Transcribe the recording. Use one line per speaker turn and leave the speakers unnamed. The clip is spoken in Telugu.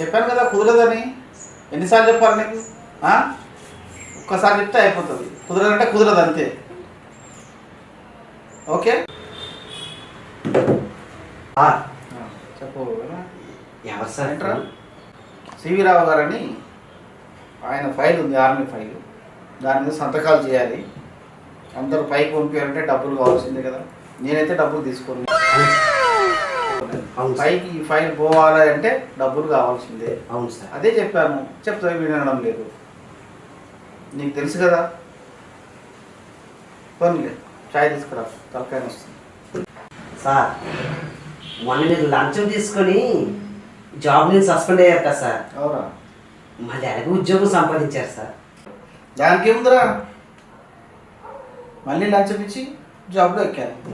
చెప్పాను కదా కుదరదని. ఎన్నిసార్లు చెప్పాలి నీకు? ఒక్కసారి చెప్తే అయిపోతుంది. కుదరదంటే కుదరదు అంతే. ఓకే? చెప్పు.
ఎవరు సార్
ఏంట్రా? సివి రావు గారని ఆయన ఫైల్ ఉంది ఆర్మీ ఫైల్. దాని మీద సంతకాలు చేయాలి. అందరూ పైకి పంపించారంటే డబ్బులు కావాల్సిందే కదా. నేనైతే డబ్బులు తీసుకోను.
అవును
పైకి ఈ ఫైల్ పోవాలి అంటే డబ్బులు కావాల్సిందే.
అవును సార్.
అదే చెప్పాను చెప్తే వినడం లేదు. నీకు తెలుసు కదా? పోనీలే చాయ్ తీసుకురా తలకాయ వస్తుంది
సార్ మొన్న మీరు లంచం తీసుకొని జాబ్ నుంచి సస్పెండ్ అయ్యారు కదా సార్?
అవురా
మళ్ళీ అలాగే ఉద్యోగం సంపాదించారు సార్.
దానికి ఏముందిరా? మళ్ళీ లంచం ఇచ్చి జాబ్లో ఎక్కాను.